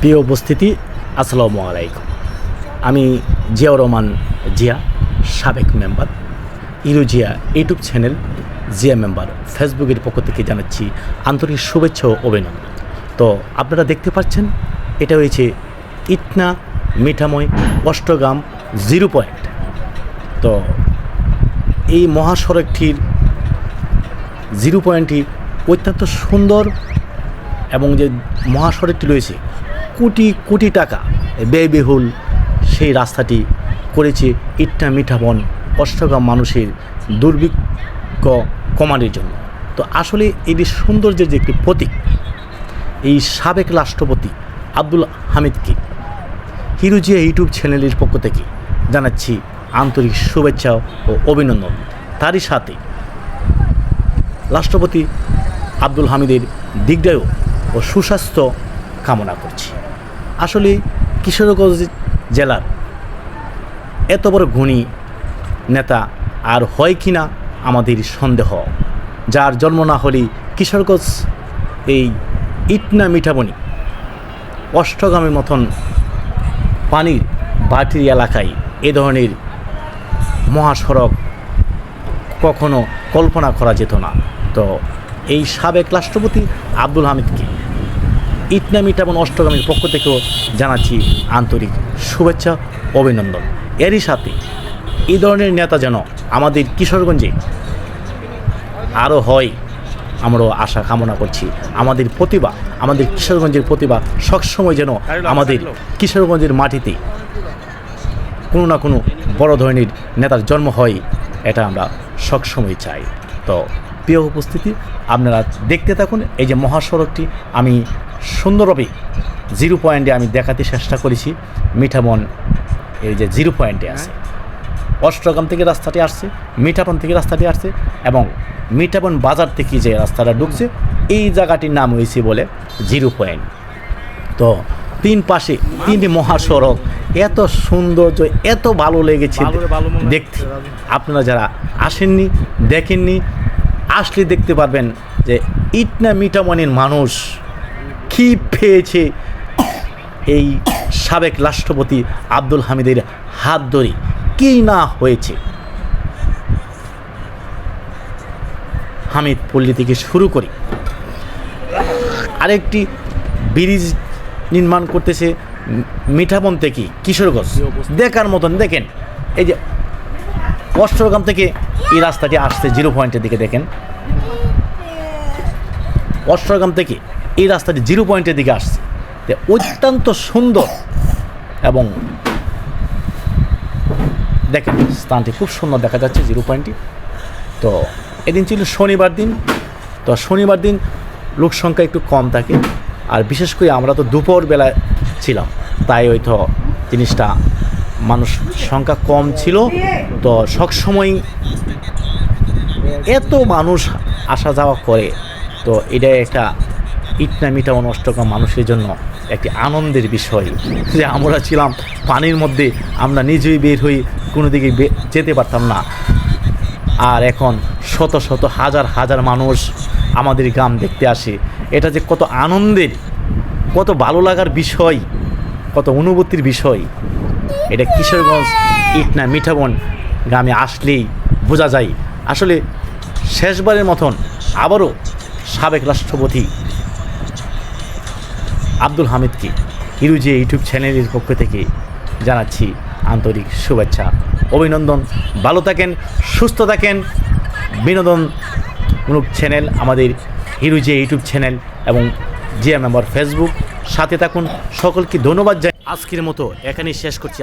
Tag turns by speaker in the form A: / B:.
A: প্রিয় উপস্থিতি, আসসালামু আলাইকুম। আমি জিয়াউর রহমান জিয়া, সাবেক member. Iru Zia YouTube channel, Zia member. ফেসবুকের পক্ষ থেকে জানাচ্ছি আন্তরিক শুভেচ্ছা ও অভিনন্দন। তো আপনারা দেখতে পাচ্ছেন, এটা হয়েছে ইটনা মিঠাময় অষ্টগ্রাম জিরো পয়েন্ট। তো এই মহাসড়কটির জিরো পয়েন্টটি অত্যন্ত সুন্দর এবং যে মহাসড়কটি রয়েছে কোটি কোটি টাকা ব্যয়বহুল সেই রাস্তাটি করেছে ইট্টা মিঠাবন অষ্টগ্রাম মানুষের দুর্ভিক্ষ কমানোর জন্য। তো আসলে এটি সৌন্দর্যের যে একটি প্রতীক, এই সাবেক রাষ্ট্রপতি আব্দুল হামিদকে হিরুজিয়া ইউটিউব চ্যানেলের পক্ষ থেকে জানাচ্ছি আন্তরিক শুভেচ্ছা ও অভিনন্দন। তারই সাথে রাষ্ট্রপতি আব্দুল হামিদের দীর্ঘায়ু ও সুস্বাস্থ্য কামনা করছি। আসলে কিশোরগঞ্জ জেলার এত বড় গুণী নেতা আর হয় কি না আমাদের সন্দেহ। যার জন্ম না হলে কিশোরগঞ্জ এই ইটনা মিঠাবনি অষ্টগামের মতন পানির বাটির এলাকায় এ ধরনের মহাসড়ক কখনো কল্পনা করা যেত না। তো এই সাবেক রাষ্ট্রপতি আব্দুল হামিদকে ইটনা এবং অষ্টগামীর পক্ষ থেকেও জানাচ্ছি আন্তরিক শুভেচ্ছা, অভিনন্দন। এরই সাথে এই ধরনের নেতা যেন আমাদের কিশোরগঞ্জে আরও হয়, আমরাও আশা কামনা করছি। আমাদের প্রতিভা, আমাদের কিশোরগঞ্জের প্রতিভা সবসময় যেন আমাদের কিশোরগঞ্জের মাটিতে কোনো না কোনো বড় ধরনের নেতার জন্ম হয়, এটা আমরা সবসময় চাই। তো প্রিয় উপস্থিতি, আপনারা দেখতে থাকুন এই যে মহাসড়কটি, আমি সুন্দরভাবে জিরো পয়েন্টে আমি দেখাতে চেষ্টা করেছি মিঠামন এই যে জিরো পয়েন্টে আছে। অষ্টগ্রাম থেকে রাস্তাটি আসছে মিঠাপন থেকে রাস্তাটি আসছে এবং মিঠাবন বাজার থেকে যে রাস্তাটা ঢুকছে এই জায়গাটির নাম হয়েছে বলে জিরো পয়েন্ট। তো তিন পাশে তিনটি মহাসড়ক এত সৌন্দর্য এত ভালো লেগেছে দেখতে। আপনারা যারা আসেননি দেখেননি আসলে দেখতে পারবেন যে ইটনা মিটামনের মানুষ কি পেয়েছে এই সাবেক রাষ্ট্রপতি আব্দুল হামিদের হাত ধরে কী না হয়েছে? হামিদ পল্লী থেকে শুরু করি আরেকটি ব্রিজ নির্মাণ করতেছে মি- মিঠাবন থেকে কিশোরগঞ্জ। দেখার মতন দেখেন, এই যে অষ্টগ্রাম থেকে এই রাস্তাটি আসছে জিরো পয়েন্টের দিকে দেখেন। অষ্টগ্রাম থেকে এই রাস্তাটি জিরো পয়েন্টের দিকে আসছে। অত্যন্ত সুন্দর এবং দেখেন, স্থানটি খুব সুন্দর দেখা যাচ্ছে জিরো পয়েন্টটি। তো এদিন ছিল শনিবার দিন। তো শনিবার দিন লোক সংখ্যা একটু কম থাকে। আর বিশেষ করে আমরা তো দুপুর বেলায় ছিলাম। তাই হয়তো জিনিসটা মানুষ সংখ্যা কম ছিল। তো সবসময় এত মানুষ আসা যাওয়া করে। তো এটা একটা ইটনা মিটা নষ্টকর মানুষের জন্য একটি আনন্দের বিষয়। যে আমরা ছিলাম পানির মধ্যে, আমরা নিজেই বের হই, কোনো দিকে যেতে পারতাম না। আর এখন শত শত হাজার হাজার মানুষ আমাদের গ্রাম দেখতে আসে। এটা যে কত আনন্দের, কত ভালো লাগার বিষয়, কত অনুভূতির বিষয়। এটা কিশোরগঞ্জ ইটনা মিঠাবন গ্রামে আসলেই বোঝা যায়। আসলে শেষবারের মতন আবারও সাবেক রাষ্ট্রপতি আব্দুল হামিদকে হিরুজে ইউটিউব চ্যানেলের পক্ষ থেকে জানাচ্ছি আন্তরিক শুভেচ্ছা। অভিনন্দন। ভালো থাকেন, সুস্থ থাকেন। বিনোদন বিনোদনমূলক চ্যানেল, আমাদের হিরুজে ইউটিউব চ্যানেল এবং জিয়া মেম্বার ফেসবুক। সাথে থাকুন। সকলকে ধন্যবাদ জানাই। আজকের মতো এখানেই শেষ করছি।